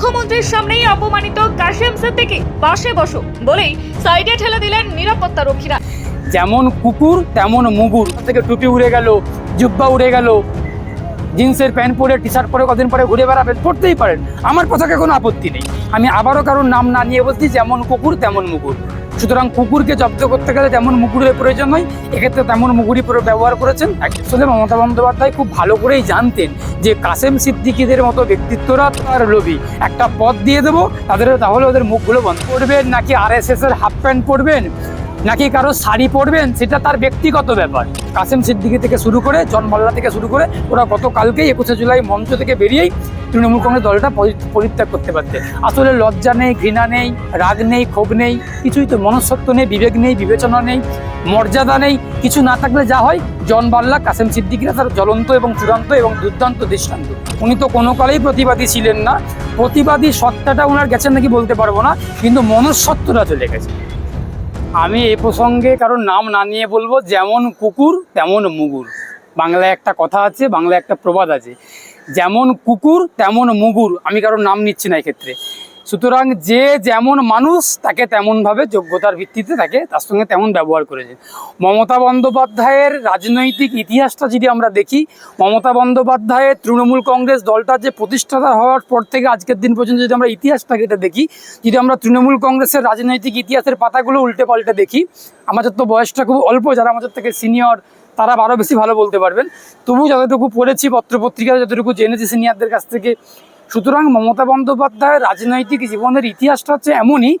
মুখ্যমন্ত্রীর সামনেই অপমানিত কাশেম সিদ্দিকি। বাসে বসো, বলেই সাইডে ঠেলে দিলেন নিরাপত্তা রক্ষীরা। যেমন কুকুর, তেমন মুগুর। থেকে টুপি উড়ে গেল, জুব্বা উড়ে গেল। জিন্সের প্যান্ট পরে টি শার্ট পরে কদিন পরে ঘুরে বেড়াবেন, পড়তেই পারেন। আমার কথাকে কোনো আপত্তি নেই। আমি আবারও কারোর নাম না নিয়ে বলছি, যেমন কুকুর, তেমন মুগুর। সুতরাং কুকুরকে জব্দ করতে গেলে যেমন মুগুরের প্রয়োজন হয়, এক্ষেত্রে তেমন মুগুরি ব্যবহার করেছেন। আসলে মমতা বন্দ্যোপাধ্যায় খুব ভালো করেই জানতেন যে কাসেম সিদ্দিকিদের মতো ব্যক্তিত্বরা তার লোভী। একটা পথ দিয়ে দেবো, তাদের তাহলে ওদের মুখগুলো বন্ধ করবেন, নাকি আর এস এস এর হাফ প্যান্ট পরবেন? নাকি কারও শাড়ি পরবেন? সেটা তার ব্যক্তিগত ব্যাপার। কাসেম সিদ্দিকি থেকে শুরু করে, জন মাল্লা থেকে শুরু করে, ওরা গতকালকেই একুশে জুলাই মঞ্চ থেকে বেরিয়েই তৃণমূল কংগ্রেস দলটা পরিত্যাগ করতে পারছে। আসলে লজ্জা নেই, ঘৃণা নেই, রাগ নেই, ক্ষোভ নেই, কিছুই তো মনস্তত্ব নেই, বিবেক নেই, বিবেচনা নেই, মর্যাদা নেই, কিছু না থাকলে যা হয়, জন বাল্লা কাসেম সিদ্দিকিরা তার জ্বলন্ত এবং চূড়ান্ত এবং দুর্দান্ত দৃষ্টান্ত। উনি তো কোনো কালেই প্রতিবাদী ছিলেন না। প্রতিবাদী সত্তাটা ওনার গেছেন নাকি বলতে পারব না, কিন্তু মনস্সত্বটা চলে গেছে। আমি এই প্রসঙ্গে কারোর নাম না নিয়ে বলব, যেমন কুকুর, তেমন মুগুর। বাংলায় একটা কথা আছে, বাংলায় একটা প্রবাদ আছে। যেমন কুকুর, তেমন মুগুর। আমি কারোর নাম নিচ্ছি না এক্ষেত্রে। সুতরাং যে যেমন মানুষ তাকে তেমনভাবে যোগ্যতার ভিত্তিতে তাকে তার সঙ্গে তেমন ব্যবহার করেছে। মমতা বন্দ্যোপাধ্যায়ের রাজনৈতিক ইতিহাসটা যদি আমরা দেখি, মমতা বন্দ্যোপাধ্যায়ের তৃণমূল কংগ্রেস দলটা যে প্রতিষ্ঠাতা হওয়ার পর থেকে আজকের দিন পর্যন্ত যদি আমরা ইতিহাসটাকে এটা দেখি, যদি আমরা তৃণমূল কংগ্রেসের রাজনৈতিক ইতিহাসের পাতাগুলো উল্টে পাল্টে দেখি, আমাদের তো বয়সটা খুব অল্প, যারা আমাদের থেকে সিনিয়র, তারা আরও বেশি ভালো বলতে পারবেন। তবু যতটুকু পড়েছি, পত্রপত্রিকায় যতটুকু জেনেছি, সিনিয়রদের কাছ থেকে সুতরাং মমতা বন্দ্যোপাধ্যায়ের রাজনৈতিক জীবনের ইতিহাসটা হচ্ছে এমনই,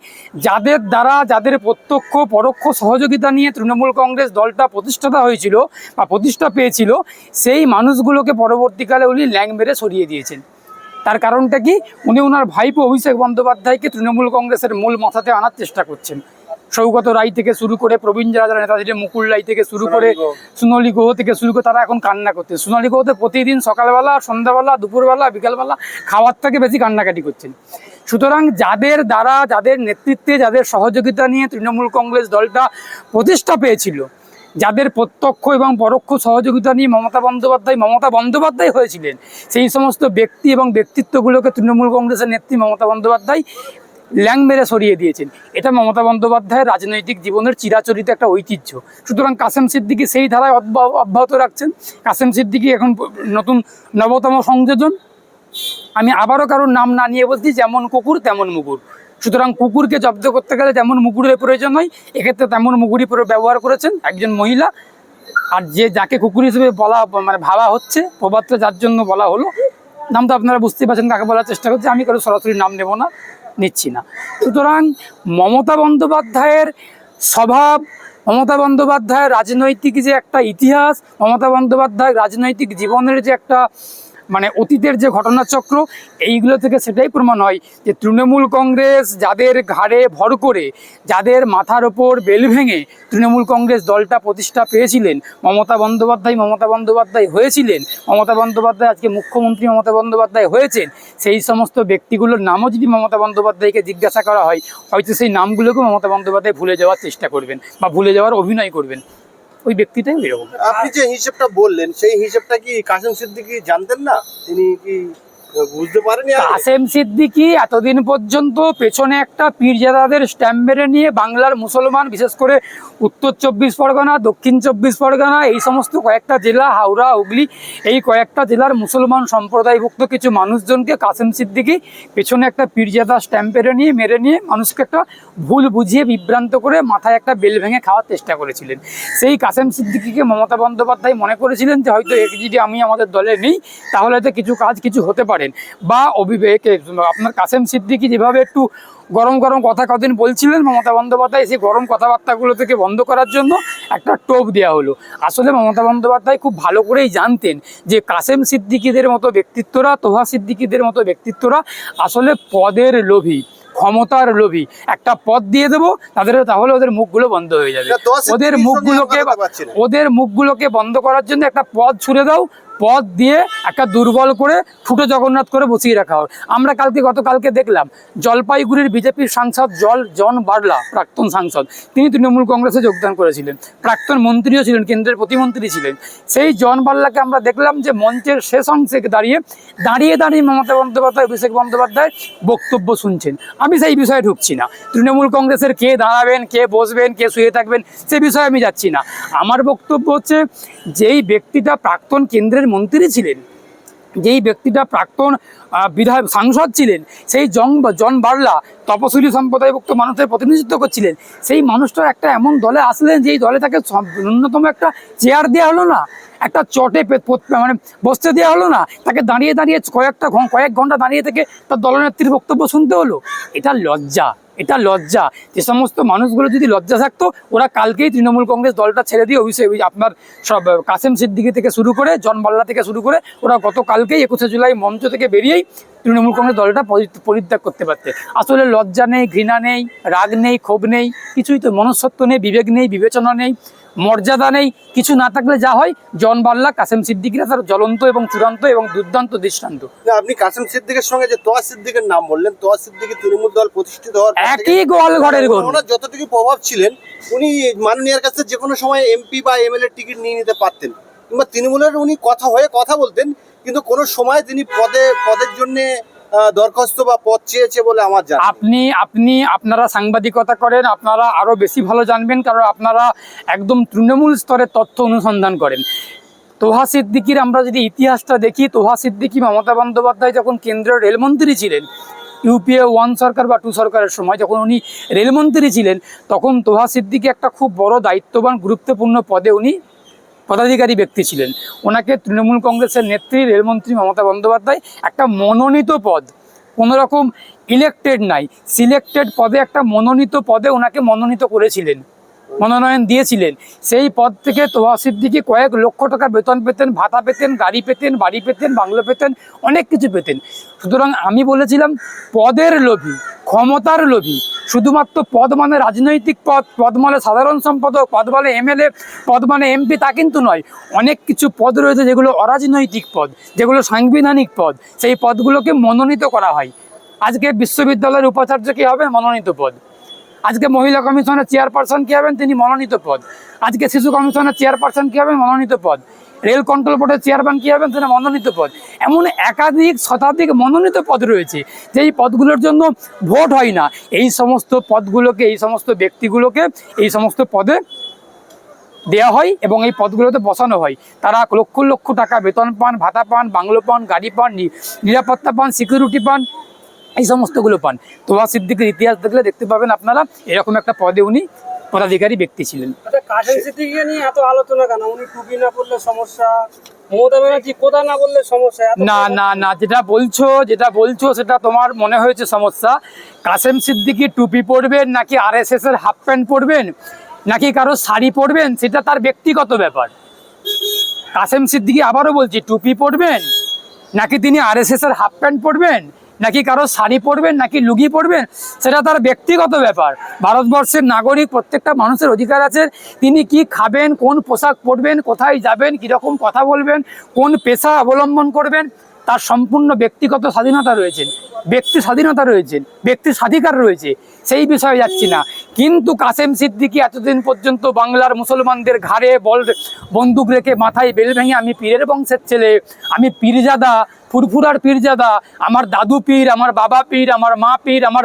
যাদের দ্বারা যাদের প্রত্যক্ষ, পরোক্ষ সহযোগিতা নিয়ে তৃণমূল কংগ্রেস দলটা প্রতিষ্ঠাতা হয়েছিল বা প্রতিষ্ঠা পেয়েছিল, সেই মানুষগুলোকে পরবর্তীকালে উনি ল্যাং মেরে সরিয়ে দিয়েছেন। তার কারণটা কি? উনি ওনার ভাইপো অভিষেক বন্দ্যোপাধ্যায়কে তৃণমূল কংগ্রেসের মূল মাথাতে আনার চেষ্টা করছেন। সৌগত রায় থেকে শুরু করে প্রবীণ যারা যারা নেতা ছিলেন মুকুল রায় থেকে শুরু করে সোনালী গুহ থেকে শুরু করে তারা এখন কান্না করছে। সোনালী গুহতে প্রতিদিন সকালবেলা সন্ধ্যাবেলা দুপুরবেলা বিকালবেলা খাওয়ার থেকে বেশি কান্নাকাটি করছেন। সুতরাং যাদের দ্বারা যাদের নেতৃত্বে যাদের সহযোগিতা নিয়ে তৃণমূল কংগ্রেস দলটা প্রতিষ্ঠা পেয়েছিল যাদের প্রত্যক্ষ এবং পরোক্ষ সহযোগিতা নিয়ে মমতা বন্দ্যোপাধ্যায় মমতা বন্দ্যোপাধ্যায় হয়েছিলেন সেই সমস্ত ব্যক্তি এবং ব্যক্তিত্বগুলোকে তৃণমূল কংগ্রেসের নেত্রী মমতা বন্দ্যোপাধ্যায় ল্যাং মেরে সরিয়ে দিয়েছেন। এটা মমতা বন্দ্যোপাধ্যায়ের রাজনৈতিক জীবনের চিরাচরিত একটা ঐতিহ্য। সুতরাং কাসেম সিদ্দিকি সেই ধারায় অব্যা- অব্যাহত রাখছেন। কাসেম সিদ্দিকি এখন নতুন নবতম সংযোজন। আমি আবারও কারোর নাম না নিয়ে বলছি, যেমন কুকুর, তেমন মুগুর। সুতরাং কুকুরকে জব্দ করতে গেলে যেমন মুগুরের প্রয়োজন হয়, এক্ষেত্রে তেমন পুরো, ব্যবহার করেছেন একজন মহিলা। আর যে যাকে কুকুর হিসেবে বলা মানে ভাবা হচ্ছে প্রবাদটা যার জন্য বলা হলো নাম তো আপনারা বুঝতেই পারছেন, কাকে বলার চেষ্টা করছি, আমি কারও সরাসরি নাম নেব না। নিচ্ছি না। সুতরাং মমতা বন্দ্যোপাধ্যায়ের স্বভাব, মমতা বন্দ্যোপাধ্যায়ের রাজনৈতিক যে একটা ইতিহাস, মমতা বন্দ্যোপাধ্যায় রাজনৈতিক জীবনের যে একটা মানে অতীতের যে ঘটনাচক্র, এইগুলো থেকে সেটাই প্রমাণ হয় যে তৃণমূল কংগ্রেস যাদের ঘাড়ে ভর করে, যাদের মাথার ওপর বেল ভেঙে তৃণমূল কংগ্রেস দলটা প্রতিষ্ঠা পেয়েছিলেন, মমতা বন্দ্যোপাধ্যায় মমতা বন্দ্যোপাধ্যায় হয়েছিলেন, মমতা বন্দ্যোপাধ্যায় আজকে মুখ্যমন্ত্রী মমতা বন্দ্যোপাধ্যায় হয়েছেন, সেই সমস্ত ব্যক্তিগুলোর নামও যদি মমতা বন্দ্যোপাধ্যায়কে জিজ্ঞাসা করা হয়, হয়তো সেই নামগুলোকে মমতা বন্দ্যোপাধ্যায় ভুলে যাওয়ার চেষ্টা করবেন বা ভুলে যাওয়ার অভিনয় করবেন। ওই ব্যক্তিটাই এরকম আপনি যে হিসেবটা বললেন, সেই হিসেবটা কি কাসেম সিদ্দিকি জানতেন না? তিনি কি বুঝতে পারেনি? কাসেম সিদ্দিকি এতদিন পর্যন্ত পেছনে একটা পীরজাদাদের স্ট্যাম্প মেরে নিয়ে বাংলার মুসলমান, বিশেষ করে উত্তর চব্বিশ পরগনা, দক্ষিণ চব্বিশ পরগনা, এই সমস্ত কয়েকটা জেলা, হাওড়া, হুগলি, এই কয়েকটা জেলার মুসলমান সম্প্রদায়ভুক্ত কিছু মানুষজনকে কাসেম সিদ্দিকি পেছনে একটা পীরজাদা স্ট্যাম্প মেরে নিয়ে মেরে নিয়ে মানুষকে একটা ভুল বুঝিয়ে বিভ্রান্ত করে মাথায় একটা বেল ভেঙে খাওয়ার চেষ্টা করেছিলেন সেই কাসেম সিদ্দিকিকে মমতা বন্দ্যোপাধ্যায় মনে করেছিলেন যে, হয়তো একে যদি আমি আমাদের দলে নেই, তাহলে হয়তো কিছু কাজ কিছু হতে পারেন বা অভিবেক আপনার কাসেম সিদ্দিকি যেভাবে একটু গরম গরম কথা কদিন বলছিলেন মমতা বন্দ্যোপাধ্যায় সেই গরম কথাবার্তাগুলো থেকে বন্ধ করার জন্য একটা টোপ দেওয়া হলো। আসলে মমতা বন্দ্যোপাধ্যায় খুব ভালো করেই জানতেন যে কাসেম সিদ্দিকিদের মতো ব্যক্তিত্বরা তোহা সিদ্দিকিদের মতো ব্যক্তিত্বরা আসলে পদের লোভী ক্ষমতার লোভী। একটা পদ দিয়ে দেবো তাদের তাহলে ওদের মুখগুলো বন্ধ হয়ে যাবে। ওদের মুখগুলোকে। ওদের মুখগুলোকে বন্ধ করার জন্য একটা পদ ছুড়ে দাও পদ দিয়ে একটা দুর্বল করে ফুটো জগন্নাথ করে বসিয়ে রাখা হয়। আমরা কালকে, গতকালকে দেখলাম জলপাইগুড়ির বিজেপির সাংসদ জল, জন বার্লা, প্রাক্তন সাংসদ, তিনি তৃণমূল কংগ্রেসে যোগদান করেছিলেন। প্রাক্তন মন্ত্রীও ছিলেন, কেন্দ্রের প্রতিমন্ত্রী ছিলেন। সেই জন বার্লাকে আমরা দেখলাম যে মঞ্চের শেষ অংশে দাঁড়িয়ে দাঁড়িয়ে দাঁড়িয়ে মমতা বন্দ্যোপাধ্যায়, অভিষেক বন্দ্যোপাধ্যায় বক্তব্য শুনছেন। আমি সেই বিষয়ে ঢুকছি না। তৃণমূল কংগ্রেসের কে দাঁড়াবেন, কে বসবেন, কে শুয়ে থাকবেন, সে বিষয়ে আমি যাচ্ছি না। আমার বক্তব্য হচ্ছে, যেই ব্যক্তিটা প্রাক্তন কেন্দ্রের মন্ত্রী ছিলেন, যেই ব্যক্তিটা প্রাক্তন বিধায়ক, সাংসদ ছিলেন, সেই জন জন বার্লা, তপশিলি সম্প্রদায়ভুক্ত মানুষের প্রতিনিধিত্ব করছিলেন। সেই মানুষটা একটা এমন দলে আসলেন, যেই দলে তাকে ন্যূনতম একটা চেয়ার দেওয়া হলো না, একটা চটে মানে বসতে দেওয়া হলো না, তাকে দাঁড়িয়ে দাঁড়িয়ে কয়েকটা কয়েক ঘণ্টা দাঁড়িয়ে থেকে তার দলনেত্রীর বক্তব্য শুনতে হলো। এটা লজ্জা। এটা লজ্জা। যে সমস্ত মানুষগুলো যদি লজ্জা থাকতো, ওরা কালকেই তৃণমূল কংগ্রেস দলটা ছেড়ে দিয়ে অভিষেক আপনার সব কাসেম সিদ্দিকি থেকে শুরু করে, জন বাল্লা থেকে শুরু করে, ওরা গত কালকেই একুশে জুলাই মঞ্চ থেকে বেরিয়েই তৃণমূল কংগ্রেস দলটা পরি- পরিত্যাগ করতে পারতে। আসলে লজ্জা নেই, ঘৃণা নেই, রাগ নেই, ক্ষোভ নেই, কিছুই তো মনস্তত্ব নেই, বিবেক নেই, বিবেচনা নেই। মর্যাদা নেই। কিছু না থাকলে যা হয় জন বাল্লা কাসেম সিদ্দিকিরা তার জ্বলন্ত এবং চূড়ান্ত এবং দুর্দান্ত দৃষ্টান্ত। আপনি কাসেম সিদ্দিকের সঙ্গে যে তোয়া সিদ্দিকের নাম বললেন তোয়া সিদ্দিকি তৃণমূল দল প্রতিষ্ঠিত হওয়ার একই গোয়াল ঘরের ওনার যতটুকু প্রভাব ছিলেন উনি মাননীয়ার কাছে যে কোনো সময় এমপি বা এমএলএ টিকিট নিয়ে নিতে পারতেন। কিংবা তৃণমূলের উনি কথা হয়ে কথা বলতেন কিন্তু কোনো সময় তিনি পদে পদের জন্য দরখাস্ত বা পদ চেয়েছে বলে আমার জানা আপনি আপনি, আপনারা সাংবাদিকতা করেন, আপনারা আরও বেশি ভালো জানবেন, কারণ আপনারা একদম তৃণমূল স্তরে তথ্য অনুসন্ধান করেন। তোহা সিদ্দিকির আমরা যদি ইতিহাসটা দেখি, তোহা সিদ্দিকি মমতা বন্দ্যোপাধ্যায় যখন কেন্দ্রীয় রেলমন্ত্রী ছিলেন, ইউপিএ ওয়ান সরকার বা টু সরকারের সময় যখন উনি রেলমন্ত্রী ছিলেন, তখন তোহা সিদ্দিকি একটা খুব বড় দায়িত্ববান, গুরুত্বপূর্ণ পদে উনি পদাধিকারী ব্যক্তি ছিলেন। ওনাকে তৃণমূল কংগ্রেসের নেত্রী, রেলমন্ত্রী মমতা বন্দ্যোপাধ্যায় একটা মনোনীত পদ কোনো রকম ইলেকটেড নাই সিলেক্টেড পদে একটা মনোনীত পদে ওনাকে মনোনীত করেছিলেন। মনোনয়ন দিয়েছিলেন। সেই পদ থেকে তোয়া সিদ্দিকি কয়েক লক্ষ টাকা বেতন পেতেন, ভাতা পেতেন, গাড়ি পেতেন, বাড়ি পেতেন, বাংলো পেতেন, অনেক কিছু পেতেন। সুতরাং আমি বলেছিলাম, পদের লোভী, ক্ষমতার লোভী, শুধুমাত্র পদ মানে রাজনৈতিক পদ পদ মানে সাধারণ সম্পাদক, পদ মানে এমএলএ, পদ মানে এমপি তা কিন্তু নয়। অনেক কিছু পদ রয়েছে যেগুলো অরাজনৈতিক পদ, যেগুলো সাংবিধানিক পদ। সেই পদগুলোকে মনোনীত করা হয়। আজকে বিশ্ববিদ্যালয়ের উপাচার্য কি হবে? মনোনীত পদ। আজকে মহিলা কমিশনের চেয়ারপারসন কি হবেন? তিনি মনোনীত পদ। আজকে শিশু কমিশনের চেয়ারপারসন কি হবেন? মনোনীত পদ। রেল কন্ট্রোল বোর্ডের চেয়ারম্যান কি হবেন? তিনি মনোনীত পদ। এমন একাধিক শতাধিক মনোনীত পদ রয়েছে, যেই পদগুলোর জন্য ভোট হয় না। এই সমস্ত পদগুলোকে, এই সমস্ত ব্যক্তিগুলোকে এই সমস্ত পদে দেওয়া হয় এবং এই পদগুলোতে বসানো হয়। তারা লক্ষ লক্ষ টাকা বেতন পান, ভাতা পান, বাংলো পান, গাড়ি পান নিরাপত্তা পান সিকিউরিটি পান এই সমস্তগুলো পান। তোহা সিদ্দিকের ইতিহাস দেখলে দেখতে পাবেন আপনারা এরকম একটা পদে উনি পদাধিকারী ব্যক্তি ছিলেন। আচ্ছা কাশেম সিদ্দিকীকে নিয়ে এত আলোচনা কেন? উনি টুপি না পড়লে সমস্যা? না না না যেটা বলছো যেটা বলছো সেটা তোমার মনে হয়েছে সমস্যা। কাসেম সিদ্দিকি টুপি পরবেন নাকি আর এস এর হাফ প্যান্ট পরবেন নাকি কারও শাড়ি পরবেন সেটা তার ব্যক্তিগত ব্যাপার। কাসেম সিদ্দিকি আবারও বলছি টুপি পরবেন নাকি তিনি আর এস এর হাফ প্যান্ট পরবেন নাকি কারও শাড়ি পরবেন, নাকি লুগি পরবেন, সেটা তার ব্যক্তিগত ব্যাপার। ভারতবর্ষের নাগরিক, প্রত্যেকটা মানুষের অধিকার আছে। তিনি কি খাবেন, কোন পোশাক পরবেন, কোথায় যাবেন, কীরকম কথা বলবেন, কোন পেশা অবলম্বন করবেন তার সম্পূর্ণ ব্যক্তিগত স্বাধীনতা রয়েছে। ব্যক্তি স্বাধীনতা রয়েছে ব্যক্তি স্বাধিকার রয়েছে, সেই বিষয়ে যাচ্ছি না। কিন্তু কাসেম সিদ্দিকি এতদিন পর্যন্ত বাংলার মুসলমানদের ঘাড়ে বল, বন্দুক রেখে মাথায় বেল ভেঙে আমি পীরের বংশের ছেলে, আমি পীরজাদা, ফুরফুরার পীরজাদা, আমার দাদু পীর, আমার বাবা পীর, আমার মা পীর, আমার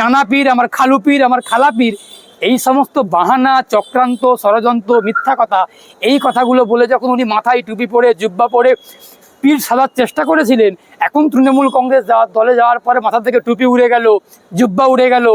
নানা পীর, আমার খালু পীর, আমার খালা পীর, এই সমস্ত বাহানা, চক্রান্ত, ষড়যন্ত্র, মিথ্যা কথা, এই কথাগুলো বলে যখন উনি মাথায় টুপি পরে, জুব্বা পরে পীর সাজার চেষ্টা করেছিলেন। এখন তৃণমূল কংগ্রেস যাওয়ার দলে যাওয়ার পরে মাথা থেকে টুপি উড়ে গেল, জুব্বা উড়ে গেল।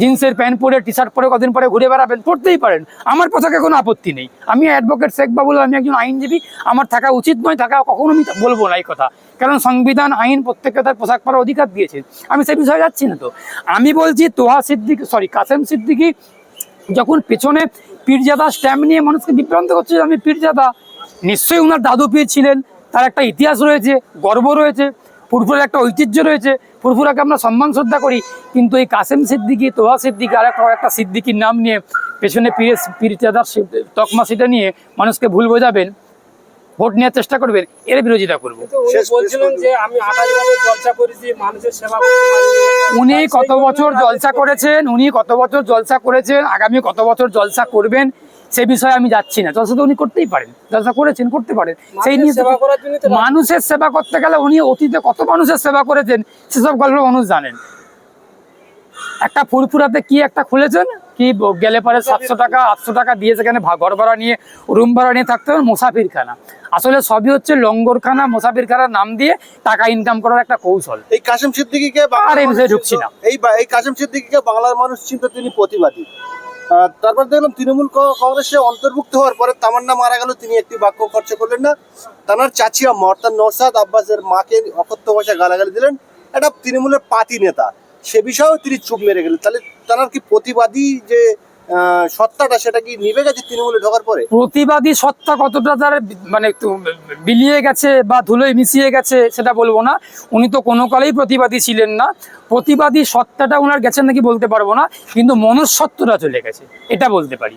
জিন্সের প্যান্ট পরে টি শার্ট পরে কদিন পরে ঘুরে বেড়াবেন, পড়তেই পারেন। আমার পতাকে কোনো আপত্তি নেই। আমি অ্যাডভোকেট শেখ বাবুল, আমি একজন আইনজীবী, আমার থাকা উচিত নয়, থাকা কখনো আমি বলব না এই কথা। কারণ সংবিধান, আইন প্রত্যেককে তার পোশাক পরার অধিকার দিয়েছে। আমি সে বিষয়ে যাচ্ছি না তো। আমি বলছি, তোহা সিদ্দিকি সরি কাসেম সিদ্দিকি যখন পেছনে পীরজাদা স্ট্যাম্প নিয়ে মানুষকে বিভ্রান্ত করছে, আমি পীরজাদা, নিশ্চয়ই ওনার দাদু পীর ছিলেন। তার একটা ইতিহাস রয়েছে গর্ব রয়েছে ফুরফুরের একটা ঐতিহ্য রয়েছে ফুরফুরাকে আমরা সম্মান শ্রদ্ধা করি। কিন্তু এই কাসেম সিদ্দিকি তোহা সিদ্দিকি আর একটা একটা সিদ্দিকির নাম নিয়ে পেছনে পীরের পীরজাদার তকমা সেটা নিয়ে মানুষকে ভুল বোঝাবেন ভোট নেওয়ার চেষ্টা করবেন এর বিরোধিতা করব। কিন্তু উনি শেষ- বলছিলেন শেষ যে আমি আঠাশ বছর জলসা করেছি মানুষের সেবা করতে পারিনি। উনি কত বছর জলসা করেছেন উনি কত বছর জলসা করেছেন আগামী কত বছর জলসা করবেন সে বিষয়ে আমি যাচ্ছি না। জলসা তো উনি করতেই পারেন। জলসা করেছেন করতে পারেন। সেই নিয়ে মানুষের সেবা করতে গেলে উনি অতীতে কত মানুষের সেবা করেছেন সেসব গল্প মানুষ জানেন। একটা ফুরফুরাতে কি একটা খুলেছেন? কি গেলে পরে সাতশো টাকা আটশো টাকা দিয়ে সেখানে ঘর ভাড়া নিয়ে রুম ভাড়া নিয়ে থাকতে হবে মোসাফিরখানা। আসলে সবই হচ্ছে লঙ্গরখানা মোসাফিরখানার নাম দিয়ে টাকা ইনকাম করার একটা কৌশল। এই কাসেম সিদ্দিকিকে আর এই বিষয়ে ঢুকছি না। এই কাসেম সিদ্দিকিকে বাংলার মানুষ চিন্ত তিনি প্রতিবাদী। তারপর দেখলাম তৃণমূল কংগ্রেসে অন্তর্ভুক্ত হওয়ার পরে তামান্না মারা গেল, তিনি একটি বাক্য খরচ করলেন না। তানার চাচিয়া আম্মা অর্থাৎ নৌসাদ আব্বাসের মাকে অকথ্য ভাষায় গালাগালি দিলেন। এটা তৃণমূলের পাতি নেতা, সে বিষয়েও তিনি চুপ মেরে গেলেন। তাহলে তার কি প্রতিবাদী যে সত্তাটা সেটা কি নিভে গেছে তৃণমূলে ঢোকার পরে? প্রতিবাদী সত্তা কতটা তার মানে বিলিয়ে গেছে বা ধুলোয় মিশিয়ে গেছে সেটা বলব না। উনি তো কোনো কালেই প্রতিবাদী ছিলেন না। প্রতিবাদী সত্তাটা ওনার গেছেন নাকি বলতে পারব না, কিন্তু মনুষ্যত্বটা চলে গেছে, এটা বলতে পারি।